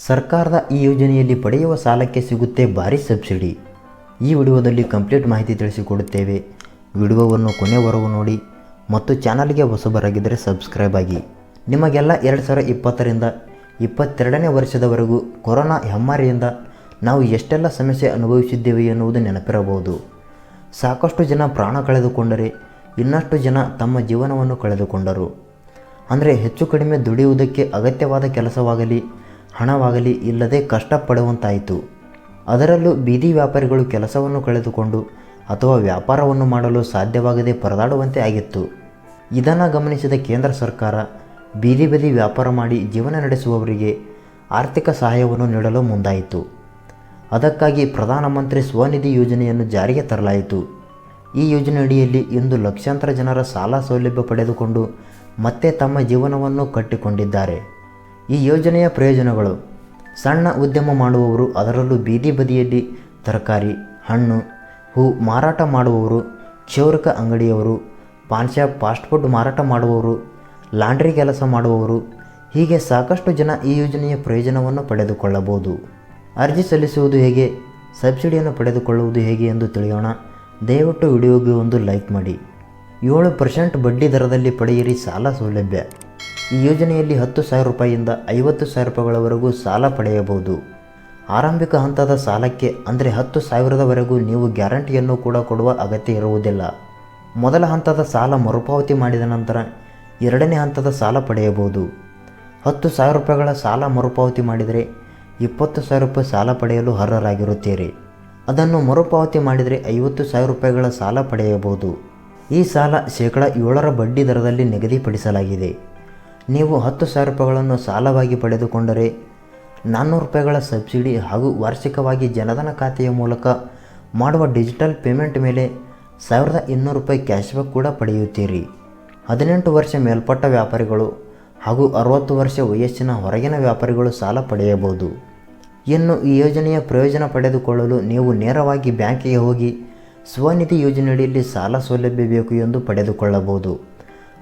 ಸರ್ಕಾರದ ಈ ಯೋಜನೆಯಲ್ಲಿ ಪಡೆಯುವ ಸಾಲಕ್ಕೆ ಸಿಗುತ್ತೆ ಭಾರಿ ಸಬ್ಸಿಡಿ. ಈ ವಿಡಿಯೋದಲ್ಲಿ ಕಂಪ್ಲೀಟ್ ಮಾಹಿತಿ ತಿಳಿಸಿಕೊಡುತ್ತೇವೆ. ವಿಡಿಯೋವನ್ನು ಕೊನೆವರೆಗೂ ನೋಡಿ ಮತ್ತು ಚಾನಲ್ಗೆ ಹೊಸಬರಾಗಿದ್ದರೆ ಸಬ್ಸ್ಕ್ರೈಬ್ ಆಗಿ. ನಿಮಗೆಲ್ಲ ಎರಡು ಸಾವಿರ ಇಪ್ಪತ್ತರಿಂದ ಇಪ್ಪತ್ತೆರಡನೇ ವರ್ಷದವರೆಗೂ ಕೊರೋನಾ ಹೆಮ್ಮಾರಿಯಿಂದ ನಾವು ಎಷ್ಟೆಲ್ಲ ಸಮಸ್ಯೆ ಅನುಭವಿಸಿದ್ದೇವೆ ಎನ್ನುವುದು ನೆನಪಿರಬಹುದು. ಸಾಕಷ್ಟು ಜನ ಪ್ರಾಣ ಕಳೆದುಕೊಂಡರೆ ಇನ್ನಷ್ಟು ಜನ ತಮ್ಮ ಜೀವನವನ್ನು ಕಳೆದುಕೊಂಡರು. ಅಂದರೆ ಹೆಚ್ಚು ಕಡಿಮೆ ದುಡಿಯುವುದಕ್ಕೆ ಅಗತ್ಯವಾದ ಕೆಲಸವಾಗಲಿ ಹಣವಾಗಲಿ ಇಲ್ಲದೆ ಕಷ್ಟಪಡುವಂತಾಯಿತು. ಅದರಲ್ಲೂ ಬೀದಿ ವ್ಯಾಪಾರಿಗಳು ಕೆಲಸವನ್ನು ಕಳೆದುಕೊಂಡು ಅಥವಾ ವ್ಯಾಪಾರವನ್ನು ಮಾಡಲು ಸಾಧ್ಯವಾಗದೆ ಪರದಾಡುವಂತೆ ಆಗಿತ್ತು. ಇದನ್ನು ಗಮನಿಸಿದ ಕೇಂದ್ರ ಸರ್ಕಾರ, ಬೀದಿ ಬದಿ ವ್ಯಾಪಾರ ಮಾಡಿ ಜೀವನ ನಡೆಸುವವರಿಗೆ ಆರ್ಥಿಕ ಸಹಾಯವನ್ನು ನೀಡಲು ಮುಂದಾಯಿತು. ಅದಕ್ಕಾಗಿ ಪ್ರಧಾನಮಂತ್ರಿ ಸ್ವನಿಧಿ ಯೋಜನೆಯನ್ನು ಜಾರಿಗೆ ತರಲಾಯಿತು. ಈ ಯೋಜನೆಯಡಿಯಲ್ಲಿ ಇಂದು ಲಕ್ಷಾಂತರ ಜನರ ಸಾಲ ಸೌಲಭ್ಯ ಪಡೆದುಕೊಂಡು ಮತ್ತೆ ತಮ್ಮ ಜೀವನವನ್ನು ಕಟ್ಟಿಕೊಂಡಿದ್ದಾರೆ. ಈ ಯೋಜನೆಯ ಪ್ರಯೋಜನಗಳು. ಸಣ್ಣ ಉದ್ಯಮ ಮಾಡುವವರು ಅದರಲ್ಲೂ ಬೀದಿ ಬದಿಯಲ್ಲಿ ತರಕಾರಿ, ಹಣ್ಣು, ಹೂ ಮಾರಾಟ ಮಾಡುವವರು ಕ್ಷೌರಕ ಅಂಗಡಿಯವರು, ಪಾನ್ ಶಾಪ್, ಫಾಸ್ಟ್ ಫುಡ್ ಮಾರಾಟ ಮಾಡುವವರು, ಲಾಂಡ್ರಿ ಕೆಲಸ ಮಾಡುವವರು. ಹೀಗೆ ಸಾಕಷ್ಟು ಜನ ಈ ಯೋಜನೆಯ ಪ್ರಯೋಜನವನ್ನು ಪಡೆದುಕೊಳ್ಳಬಹುದು. ಅರ್ಜಿ ಸಲ್ಲಿಸುವುದು ಹೇಗೆ? ಸಬ್ಸಿಡಿಯನ್ನು ಪಡೆದುಕೊಳ್ಳುವುದು ಹೇಗೆ ಎಂದು ತಿಳಿಯೋಣ. ದಯವಿಟ್ಟು ವಿಡಿಯೋಗೆ ಒಂದು ಲೈಕ್ ಮಾಡಿ. ಏಳು ಪರ್ಸೆಂಟ್ ಬಡ್ಡಿ ದರದಲ್ಲಿ ಪಡೆಯಿರಿ ಸಾಲ ಸೌಲಭ್ಯ. ಈ ಯೋಜನೆಯಲ್ಲಿ ಹತ್ತು ಸಾವಿರ ರೂಪಾಯಿಯಿಂದ ಐವತ್ತು ಸಾವಿರ ರೂಪಾಯಿಗಳವರೆಗೂ ಸಾಲ ಪಡೆಯಬಹುದು. ಆರಂಭಿಕ ಹಂತದ ಸಾಲಕ್ಕೆ ಅಂದರೆ ಹತ್ತು ಸಾವಿರದವರೆಗೂ ನೀವು ಗ್ಯಾರಂಟಿಯನ್ನು ಕೂಡ ಕೊಡುವ ಅಗತ್ಯ ಇರುವುದಿಲ್ಲ. ಮೊದಲ ಹಂತದ ಸಾಲ ಮರುಪಾವತಿ ಮಾಡಿದ ನಂತರ ಎರಡನೇ ಹಂತದ ಸಾಲ ಪಡೆಯಬಹುದು. ಹತ್ತು ಸಾವಿರ ರೂಪಾಯಿಗಳ ಸಾಲ ಮರುಪಾವತಿ ಮಾಡಿದರೆ ಇಪ್ಪತ್ತು ಸಾವಿರ ರೂಪಾಯಿ ಸಾಲ ಪಡೆಯಲು ಅರ್ಹರಾಗಿರುತ್ತೀರಿ. ಅದನ್ನು ಮರುಪಾವತಿ ಮಾಡಿದರೆ ಐವತ್ತು ಸಾವಿರ ರೂಪಾಯಿಗಳ ಸಾಲ ಪಡೆಯಬಹುದು. ಈ ಸಾಲ ಶೇಕಡ ಏಳರ ಬಡ್ಡಿ ದರದಲ್ಲಿ ನಿಗದಿಪಡಿಸಲಾಗಿದೆ. ನೀವು ಹತ್ತು ಸಾವಿರ ರೂಪಾಯಿಗಳನ್ನು ಸಾಲವಾಗಿ ಪಡೆದುಕೊಂಡರೆ ನಾನ್ನೂರು ರೂಪಾಯಿಗಳ ಸಬ್ಸಿಡಿ ಹಾಗೂ ವಾರ್ಷಿಕವಾಗಿ ಜನಧನ ಖಾತೆಯ ಮೂಲಕ ಮಾಡುವ ಡಿಜಿಟಲ್ ಪೇಮೆಂಟ್ ಮೇಲೆ ಸಾವಿರದ ಇನ್ನೂರು ರೂಪಾಯಿ ಕ್ಯಾಶ್ಬ್ಯಾಕ್ ಕೂಡ ಪಡೆಯುತ್ತೀರಿ. ಹದಿನೆಂಟು ವರ್ಷ ಮೇಲ್ಪಟ್ಟ ವ್ಯಾಪಾರಿಗಳು ಹಾಗೂ ಅರವತ್ತು ವರ್ಷ ವಯಸ್ಸಿನ ಹೊರಗಿನ ವ್ಯಾಪಾರಿಗಳು ಸಾಲ ಪಡೆಯಬಹುದು. ಇನ್ನು ಈ ಯೋಜನೆಯ ಪ್ರಯೋಜನ ಪಡೆದುಕೊಳ್ಳಲು ನೀವು ನೇರವಾಗಿ ಬ್ಯಾಂಕಿಗೆ ಹೋಗಿ ಸ್ವನಿಧಿ ಯೋಜನೆಯಡಿಯಲ್ಲಿ ಸಾಲ ಸೌಲಭ್ಯ ಬೇಕು ಎಂದು ಪಡೆದುಕೊಳ್ಳಬಹುದು.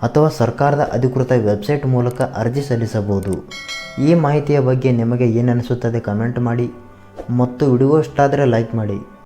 ಅಥವಾ ಸರ್ಕಾರದ ಅಧಿಕೃತ ವೆಬ್ಸೈಟ್ ಮೂಲಕ ಅರ್ಜಿ ಸಲ್ಲಿಸಬಹುದು. ಈ ಮಾಹಿತಿಯ ಬಗ್ಗೆ ನಿಮಗೆ ಏನನಿಸುತ್ತದೆ ಕಮೆಂಟ್ ಮಾಡಿ ಮತ್ತು ವಿಡಿಯೋ ಇಷ್ಟಾದರೆ ಲೈಕ್ ಮಾಡಿ.